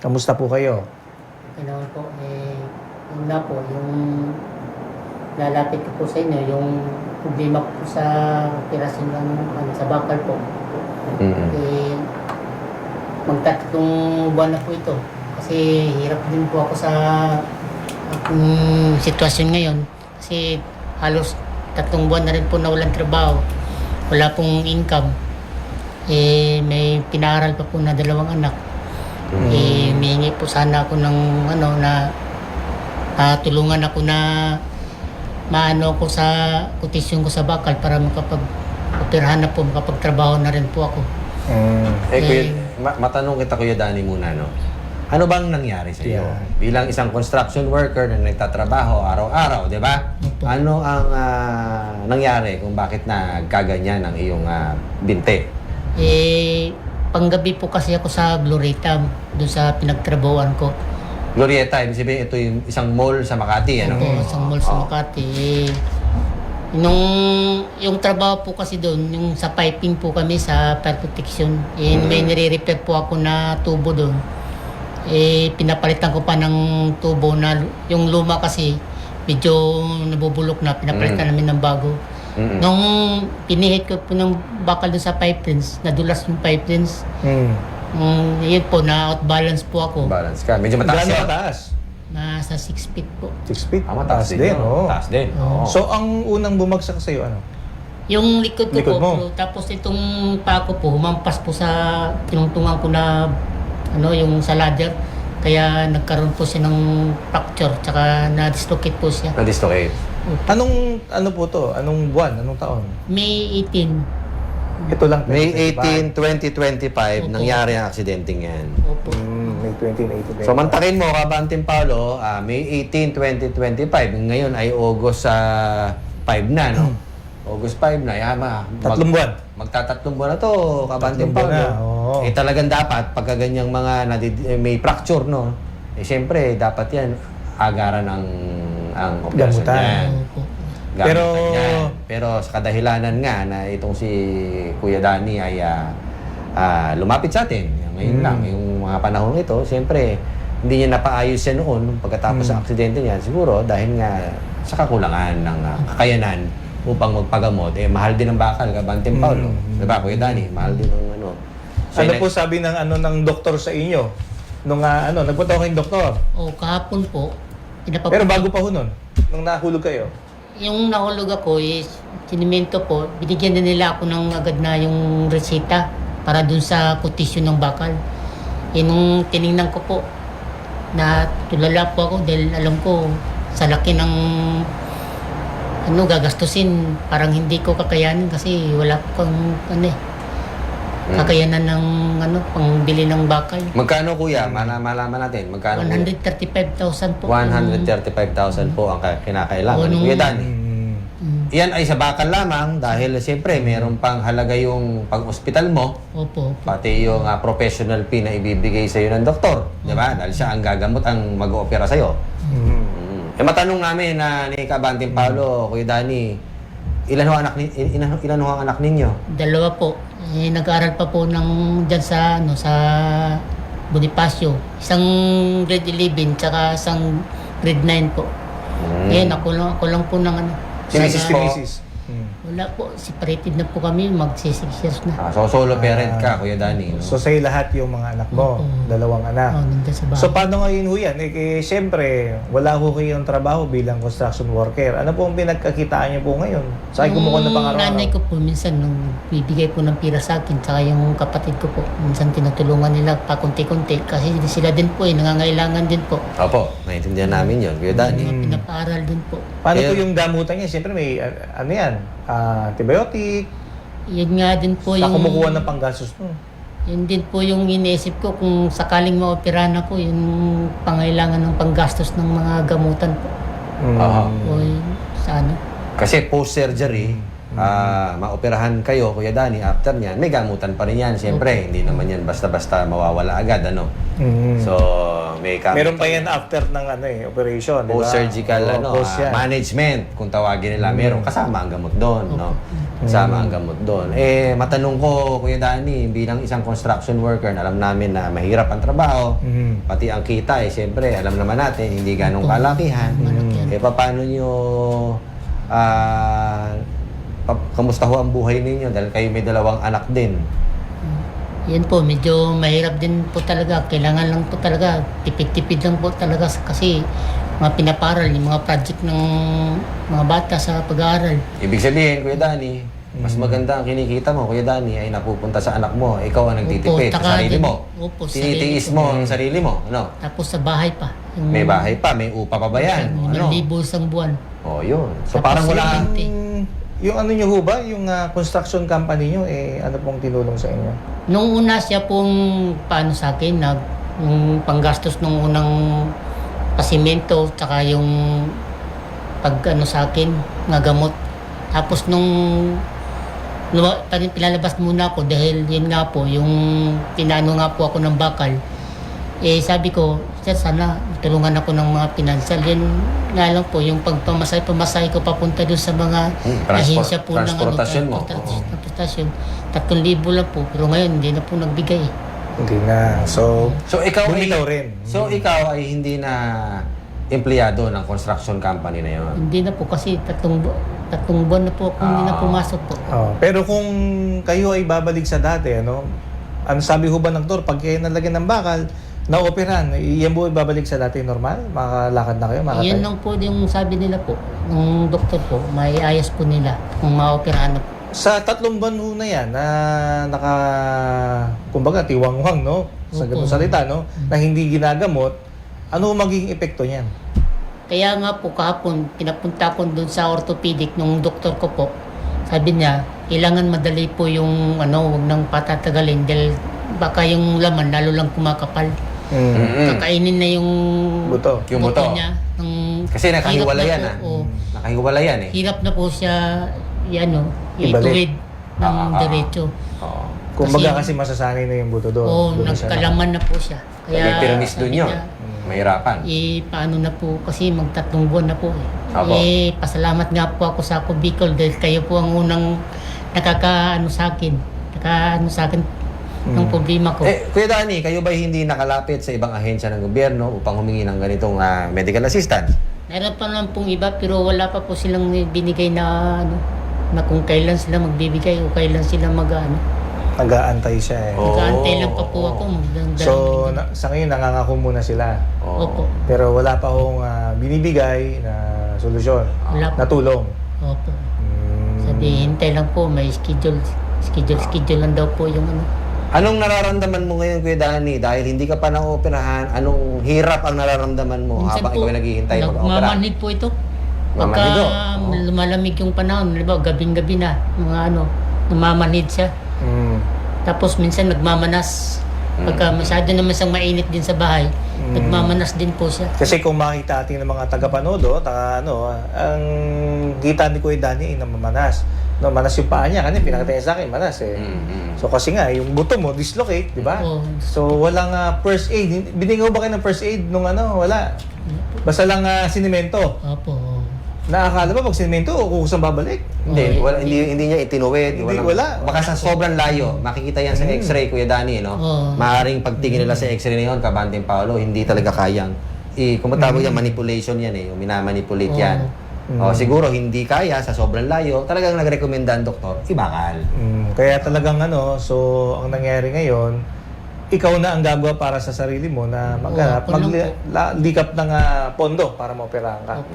Kamusta po kayo? Okay naman po, eh, yun nga po, yung lalapit ko po sa inyo, yung problema ko po sa operasyon ng ano, sa bakal po. Mm-mm. Eh, magtatlong buwan na po ito. Kasi hirap din po ako sa akong sitwasyon ngayon. Kasi halos tatlong buwan na rin po na walang trabaho. Wala pong income. Eh, may pinaaral pa po na dalawang anak. Eh, humingi po sana ako ng ano na ah, tulungan ako na maano ko sa kotisyon ko sa bakal para makapag operahan na po, makapagtrabaho na rin po ako. Mm. Eh, kuya, Eh, ma- matanong kita, Kuya Dani, muna, no? Ano bang nangyari sa iyo? Yeah. Bilang isang construction worker na nagtatrabaho araw-araw, di ba? Ano ang ah, nangyari kung bakit nagkaganyan ang iyong ah, binte? Eh, panggabi po kasi ako sa Glorita, doon sa pinagtrabahoan ko. Glorieta, ibig sabihin, ito yung isang mall sa Makati, ano? Opo, sa mall sa. Makati. Eh, nung yung trabaho po kasi doon, yung sa piping po kami sa fire protection, eh, Mm. may nire-repair po ako na tubo doon. Eh, pinapalitan ko pa ng tubo na yung luma kasi medyo nabubulok na, pinapalitan Mm. namin ng bago. Mm-mm. Nung pinihit ko po ng bakal doon sa pipe rings, nadulas yung pipe rings. Mm. Mm, yun po, na outbalance po ako. Balance ka. Medyo mataas Gaano yan. kataas? Nasa 6 feet po. 6 feet? Ah, mataas din. din, no? oo. Taas din. Oo. So, ang unang bumagsak sa'yo, ano? Yung likod ko Likod po, mo? po, tapos itong pako po, humampas po sa tinungtungan ko na ano, yung sa ladder. Kaya nagkaroon po siya ng fracture, tsaka na-dislocate po siya. Na-dislocate. Anong, ano po to? Anong buwan? Anong taon? May 18. Ito lang. May 2025. 18, 2025, Opo. nangyari ang aksidenteng yan. Opo. Mm, May 20, 18. So mantakin mo, Kabantin Paolo, ah, May 18, 2025. Ngayon ay August sa 5 na, no? August 5 na. Yama, Tatlong buwan. Magtatatlong buwan na to, Kabantin Tatlong buwan Paolo. na, oo. Eh talagang dapat, pagka ganyang mga nadid- eh, may fracture, no? Eh syempre, dapat yan, agaran ang ang operasyon Gamutan. yan. Gamit Pero- na yan. Pero sa kadahilanan nga na itong si Kuya Dani ay ah, ah, lumapit sa atin. Ngayon Mm. lang, yung mga panahon ito, siyempre, hindi niya napaayos siya noon pagkatapos Mm. ng aksidente niya. Siguro dahil nga sa kakulangan ng ah, kakayanan upang magpagamot. Eh, mahal din ang bakal, Kabantin Mm. Paulo. Diba, Kuya Dani? Mahal din ang ano. So, Ano po sabi ng ano ng doktor sa inyo? Nung ah, ano, nagpunta ako kayong doktor. O kahapon po, pinapap- Pero bago pa ho nun, nung nahulog kayo. Yung nahulog ako is, sinimento po, binigyan din nila ako ng agad na yung resita para dun sa kotisyon ng bakal. Eh, nung tiningnan ko po, na tulala po ako dahil alam ko sa laki ng ano gagastusin parang hindi ko kakayanin kasi wala po kang ano eh. Kakayanan ng ano pangbili ng bakal Magkano kuya? Mala- malaman natin. Magkano? 135,000 po 135,000 po ang ka- kinakailangan. Kuya Dani. Mm. Mm, Yan ay sa bakal lamang dahil siyempre mayroon pang halaga yung pang-ospital mo, opo pati yung ah, professional fee na ibibigay sa iyo ng doktor, di ba? Dahil siya ang gagamot, ang mag-oopera sa iyo. Mm. Mm. Eh matanong namin na ni Kabantin Paulo, Kuya Dani, ilan ho anak ni ilan, ilan ho ang anak ninyo? Dalawa po. Eh, nag-aaral pa po ng dyan sa, ano, sa Bonifacio. Isang grade 11, tsaka isang grade 9 po. Mm. Ngayon, ako lang, ako lang po ng ano. Si Mrs. Wala po, separated na po kami, magsi 6 years na. Ah, so solo parent ka, Kuya Dani. No? So sa'yo lahat yung mga anak mo, Opo. dalawang anak. Oh, nandun sa bahay. So paano ngayon ho yan? Eh, eh, siyempre, wala ho kayong trabaho bilang construction worker. Ano po ang pinagkakitaan niyo po ngayon? Sa akin kumukuha na Yung nanay araw-araw. ko po, minsan, nung bibigay po ng pira sa akin, tsaka yung kapatid ko po, minsan tinutulungan nila pa konti-konti kasi sila din po eh, nangangailangan din po. Opo, naiintindihan namin yun, Kuya Dani. Mga pinapaaral din po. Paano Kaya- po yung gamutan niya? Siyempre may, ah, ano yan, ah, antibiotic, Yun nga din po sa yung... kumukuha ng panggastos mo. Yun din po yung iniisip ko kung sakaling maoperahan ako, yung pangailangan ng panggastos ng mga gamutan po. Mm. Aha. O yun, sa ano. Kasi post-surgery, ah, maoperahan kayo, Kuya Dani, after niyan, may gamutan pa rin yan. Siyempre, hindi naman yan basta-basta mawawala agad, ano? Mm. So, may gamit Meron pa yan after ng ano eh, operation, di ba? post-surgical Oo, ano, post ah, yan. management, kung tawagin nila. Meron kasama ang gamot doon, no? Kasama ang gamot doon. Eh, matanong ko, Kuya Dani, bilang isang construction worker, alam namin na mahirap ang trabaho, Mhm. pati ang kita, eh, siyempre, alam naman natin, hindi ganong kalakihan. Yan. Eh, paano nyo, ah, pa- kamusta ho ang buhay ninyo? Dahil kayo may dalawang anak din. Yan po, medyo mahirap din po talaga. Kailangan lang po talaga, tipid-tipid lang po talaga kasi mga pinaparal, yung mga project ng mga bata sa pag-aaral. Ibig sabihin, Kuya Dani, mas maganda ang kinikita mo, Kuya Dani, ay napupunta sa anak mo. Ikaw ang nagtitipid sa sarili mo. Opo, Tinitiis sarili mo ang sarili mo. Ano? Tapos sa bahay pa. Yung May bahay pa, may upa pa ba yan? O, Ano? libo isang buwan. Oh, yun. So Tapos parang wala... yung ano nyo ho ba, yung ah, construction company nyo, eh, ano pong tinulong sa inyo? Nung una siya pong paano sa akin, nag, yung panggastos nung unang pasimento, tsaka yung pag ano sa akin, nga gamot. Tapos nung luma, pa- pinalabas muna ako dahil yun nga po, yung pinano nga po ako ng bakal. Eh sabi ko, sir sana tulungan ako ng mga financial. Yan nga lang po, yung pagpamasay, pamasay ko papunta doon sa mga Hmm, ahensya po ng ano, transportasyon mo. transport- transportasyon. Tatlong libo lang po, pero ngayon hindi na po nagbigay. Hindi na. So, So ikaw ay... rin. So ikaw ay hindi na empleyado ng construction company na yun. Hindi na po kasi tatlong, tatlong buwan na po ako hindi na Ah. pumasok po. Oh, pero kung kayo ay babalik sa dati, ano, ano sabi ho ba ng doktor, pag kayo nalagyan ng bakal, na-operan, yan po babalik sa dati normal? Makakalakad na kayo? Makatay? Yan lang po yung sabi nila po, ng doktor po, may ayos po nila kung maoperahan na po. Sa tatlong buwan ho na yan, na naka, kumbaga, tiwangwang, no? Sa Opo. ganung salita, no? Na hindi ginagamot, ano magiging epekto niyan? Kaya nga po kahapon, pinapunta ko doon sa orthopedic nung doktor ko po. Sabi niya, kailangan madali po yung ano, wag nang patatagalin dahil baka yung laman lalo lang kumakapal. Mm. Kakainin na yung Buto. Yung buto. niya. Ng, Kasi nakahiwala yan, na ah. po, oo. Nakahiwala yan eh. hirap na po siya, yan o, Ibalik. ituwid ng Ah, ah, ah. diretso. Oo. Kumbaga kasi, Kasi- masasanay na yung buto doon. Oo, Doon siya nagkalaman na po siya. Kaya may piramis sabi doon yun. niya, Mahirapan. Eh, paano na po, kasi magtatlong buwan na po eh. Apo. Eh, pasalamat nga po ako sa ako Bicol dahil kayo po ang unang nakakaano sa akin. Nakaano sa akin ng problema ko. Eh, Kuya Dani, kayo ba hindi nakalapit sa ibang ahensya ng gobyerno upang humingi ng ganitong ah, medical assistance? Meron pa naman pong iba pero wala pa po silang binigay na ano, na kung kailan sila magbibigay o kailan sila mag ano. Nag-aantay siya eh. Oo. Nakaantay lang pa po ako. magdang- So, na, sa ngayon, nangangako muna sila. Oo. Opo. Pero wala pa hong ah, binibigay na solusyon, Wala na po. tulong. Opo. Mm. Sabi, hintay lang po, may schedule. Schedule, schedule lang daw po yung ano. Anong nararamdaman mo ngayon, Kuya Dani? Dahil hindi ka pa na-operahan, anong hirap ang nararamdaman mo Minsan habang ikaw ay naghihintay mag-opera? Nagmamanhid po ito. Pagka Mamanhid, oo. lumalamig yung panahon, ba, gabing-gabi na, mga ano, namamanhid siya. Mm. Tapos minsan nagmamanas. Pagka masyado naman siyang mainit din sa bahay, nagmamanas din po siya. Kasi kung makita natin ng mga tagapanood, oh, taka, ano, ang kita ni Kuya Dani ay namamanas. No, manas yung paa niya. Kanina pinakita niya sa akin, manas eh. So kasi nga, yung buto mo, dislocate, di ba? Oo. So walang ah, first aid. Hindi- Binigyan mo ba kayo ng first aid nung ano? Wala. Basta lang ah, sinimento. Opo. Nakakala ba pag sinimento, kung saan babalik? Hindi, wala, hindi, hindi niya itinuwid. Hindi, wala. Baka sa sobrang layo, makikita yan sa x-ray, Kuya Dani, no? Oo. Maaring pagtingin nila sa x-ray na yun, Kabanting Paolo, hindi talaga kayang. I, kung matawag yan, manipulation yan eh, yung minamanipulate yan. O, siguro hindi kaya sa sobrang layo, talagang nagrekomenda ang doktor, ibakal. Mm, kaya talagang ano, so ang nangyari ngayon, ikaw na ang gagawa para sa sarili mo na maghanap, Oo, ako lang maglikap ng ah, pondo para maoperahan ka. Opo.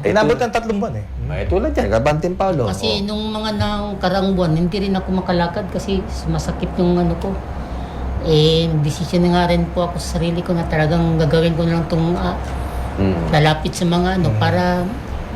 Eh, nabot ng tatlong buwan eh. Ay, tulad yan, Kabanting Paolo. Kasi nung mga nang karang buwan, hindi rin ako makalakad kasi masakit yung ano ko. Eh, nagdesisyon na nga rin po ako sa sarili ko na talagang gagawin ko na lang itong ah, Mm. lalapit sa mga ano para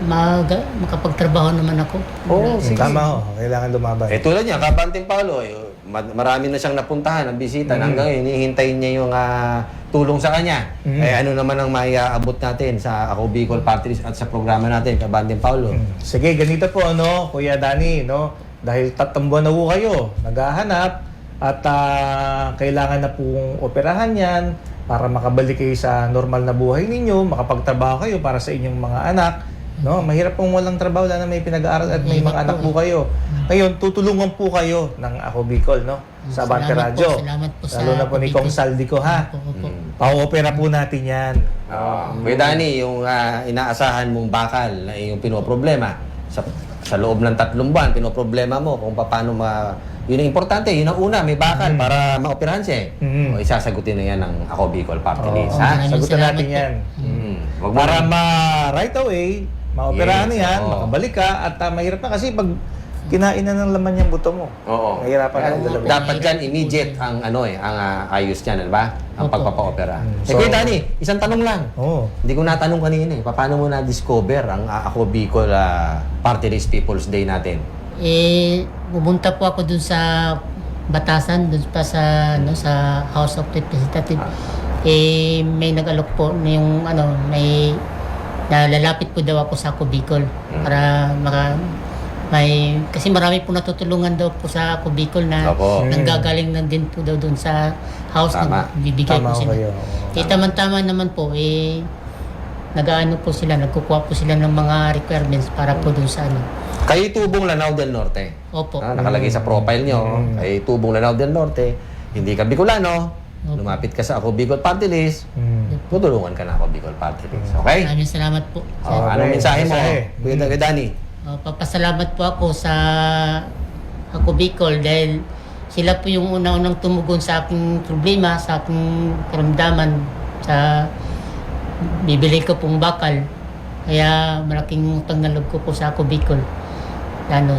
mag, makapagtrabaho naman ako. Oo, Mm, Tama ho, kailangan lumaban. Eh tulad niya, Kabanting Paolo, eh, marami na siyang napuntahan, nabisita. Mm. Hanggang ngayon, hihintayin niya yung ah, tulong sa kanya. Mm. Eh, ano naman ang maiaabot natin sa Ako Bicol Party at sa programa natin, Kabanding Paulo. Sige, ganito po, ano, Kuya Dani, no? Dahil tatlong buwan na po kayo, naghahanap, at ah, kailangan na pong operahan yan para makabalik kayo sa normal na buhay ninyo, makapagtrabaho kayo para sa inyong mga anak. No, mahirap pong walang trabaho lalo na may pinag-aaral at may mga anak po kayo. Ngayon, tutulungan po kayo ng Ako Bicol, no? Sa Abante Salamat po, Radio. salamat po sa Lalo na po ni Kong Bicol. Saldico, ha? Opo, opo. Mm. Pa-opera po natin yan. Ah, Kuya Dani, yung ah, inaasahan mong bakal na yung pinoproblema sa sa loob ng tatlong buwan, pinoproblema mo kung paano ma... Yun ang importante, yun ang una, may bakal para maoperahan siya. eh. Mhm. O isasagutin na yan ng Ako Bicol Party. List, ha? Maraming Sagutan salamat natin po. yan. Mm. Wag mo Para ma right away, maoperahan Yes, yan, oo. makabalik ka, at ah, mahirap na kasi pag kinain na ng laman yung buto mo. Oo. Mahirapan yung dalawa. Dapat dyan, immediate ang ano eh, ang ah, ayos dyan, ano ba? Ang Opo. pagpapa-opera. Mm. Eh, So- Kuya Dani, isang tanong lang. Oo. Hindi ko natanong kanina eh, paano mo na-discover ang ah, Ako Bicol ah, Party List People's Day natin? Eh, pumunta po ako dun sa Batasan, dun pa sa, ano, sa House of Representatives. Eh, may nag-alok po na yung, ano, may, nalalapit po daw ako sa Ako Bicol para maka, may, kasi marami po natutulungan daw po sa Ako Bicol na Opo. Nanggagaling na din po daw dun sa house Tama. na bibigay Tama po sila. kayo. Eh, tama-tama naman po, eh, nag-ano po sila, nagkukuha po sila ng mga requirements para po dun sa ano. Kayo tubong Lanao del Norte. Opo. Ah, nakalagay sa profile nyo, Mm. ay tubong Lanao del Norte, hindi ka Bicolano, Opo. lumapit ka sa Ako Bicol Party List, Mm. tutulungan ka na Ako Bicol Party List. Okay? Maraming salamat po. Oh, Okay, anong mensahe mo, mensahe. Kuya Kuya Dani? Uh, papasalamat po ako sa ako Bicol dahil sila po yung una-unang tumugon sa aking problema, sa aking karamdaman, sa bibili ko pong bakal. Kaya malaking utang na loob ko po sa ako Bicol. Ano,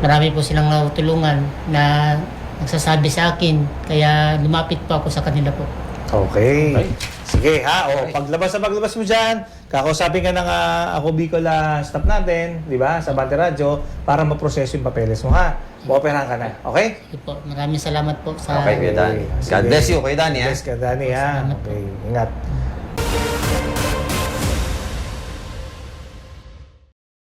marami po silang natulungan na nagsasabi sa akin. Kaya lumapit po ako sa kanila po. Okay. Okay. Sige ha, o Okay. paglabas sa paglabas mo dyan, kakausapin ka ng ah, ako Bicol ah, staff natin, di ba, sa Bante Radio, para maproseso yung papeles mo ha. Maoperahan ka na, okay? Sige po, maraming salamat po sa Okay, Kuya Dani. God Sige. bless you, Kuya Dani. ha? Bless ka, Dani ha. Salamat. Okay, ingat.